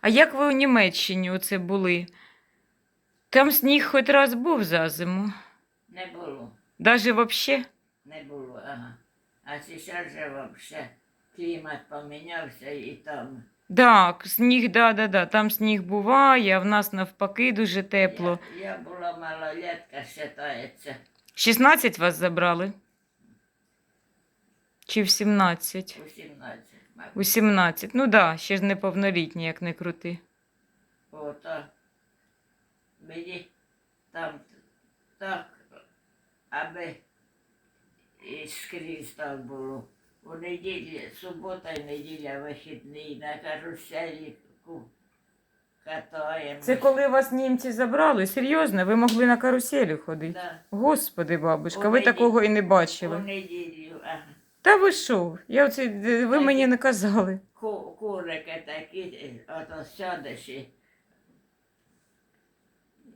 А як ви у Німеччині оце були? Там сніг хоч раз був за зиму. Не було, Даже вообще? не було, ага. А зараз же вообще клімат помінявся і там. Так, сніг, да, да, да. Там сніг буває, а в нас навпаки дуже тепло. Я, я була малолетка, вважається. 16 вас забрали? Чи в 17? У 17, мабуть. У 17. Ну да, ще ж неповнолітні, як не крути. Ото мені там так, аби і скрізь так було. У неділі, субота і неділя вихідний на каруселі катаємо. Це коли вас німці забрали? Серйозно? Ви могли на каруселі ходити? Да. Господи, бабушка, У ви неділю- такого і не У бачили. неділю, ага. Та ви що? Я оце, ви мені не казали. Ку- Курики такі, ото сядеш і,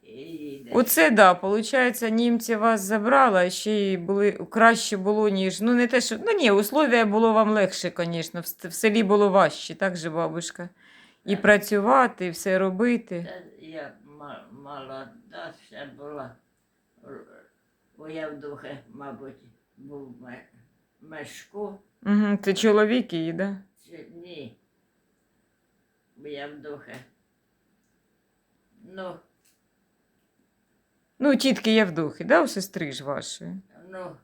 і їдеш. Оце да, виходить, німці вас забрали, а ще й були краще було, ніж. Ну, не те, що. Ну ні, условия було вам легше, звісно. В, в селі було важче, так же, бабушка. І Так. працювати, і все робити. Та Я ма- молода ще була. У Явдухи, мабуть, був ме- мешку. Угу, це чоловік її, да? Ні. У Явдухи. Ну, Ну, тітки Явдухи, да, у сестри ж вашої. ну.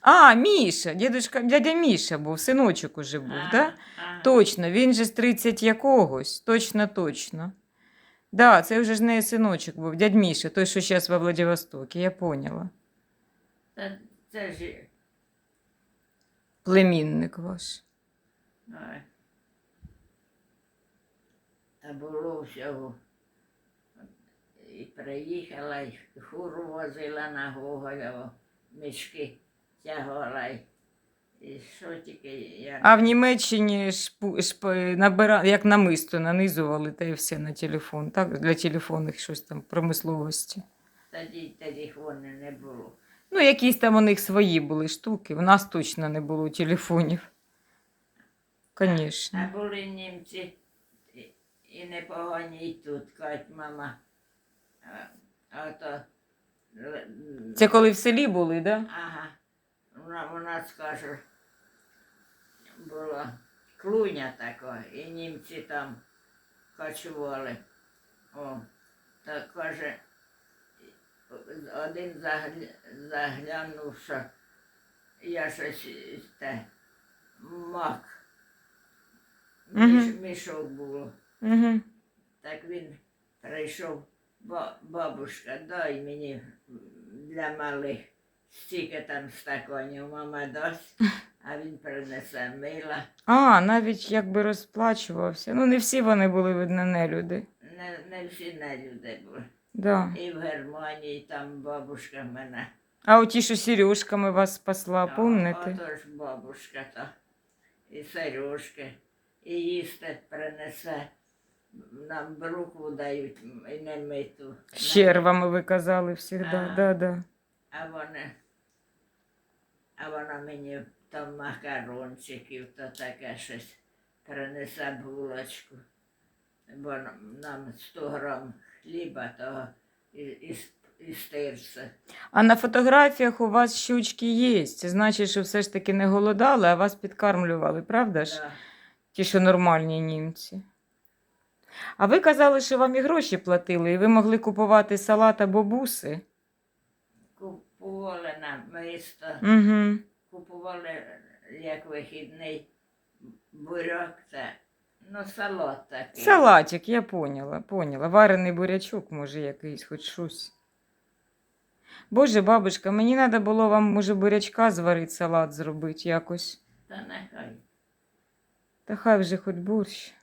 А, Міша, дідушка, дядя Міша був, синочок уже був, ага, да? ага. Точно, він же з 30 якогось. Точно, точно. Да, це вже ж не синочок був, дядь Міша, той, що зараз во Владивостокі, я поняла. Та це ж. Племінник ваш. Та було всього. І приїхала, і фуру возила на Гоголєво, мішки тягала. і- що тільки я. А в Німеччині шпу, шп, набира, як намисто нанизували та і все на телефон, так? Для телефонних щось там промисловості. Тоді телефону не було. Ну, якісь там у них свої були штуки. У нас точно не було телефонів. А були німці і, непогані і тут, кажуть, мама. А, то, Це коли в селі були, да? Ага. Вона, вона скаже, була клуня така, і німці там кочували. О, так каже, один загля, заглянув, що я щось те, мак. Міш, мішок було. Угу. Так він прийшов, «Ба- бабушка, дай мені для малих стільки там стаканів мама дасть, а він принесе мила. А, навіть якби розплачувався. Ну, не всі вони були, видно, не люди. Не, не всі не люди були. Да. І в Германії там бабушка мене. А оті, що сережками вас спасла, помните? Отож бабушка та і сережки, і їсти принесе. Нам брукву дають і не миту. Щервами ви казали завжди. Да, да. А вона, а вона мені там макарончиків, то таке щось принесе булочку. Бо нам- нам 100 грам хліба того і, і, і стирса. А на фотографіях у вас щучки є. Це значить, що все ж таки не голодали, а вас підкармлювали, правда ж? Да. Ті, що нормальні німці. А ви казали, що вам і гроші платили, і ви могли купувати салат або буси. Купували на місто, Угу. купували як вихідний буряк та ну, салат такий. Салатик, я поняла, поняла. Варений бурячок, може, якийсь, хоч щось. Боже, бабушка, мені треба було вам, може, бурячка зварити, салат зробити якось. Та нехай. Та хай вже хоч борщ.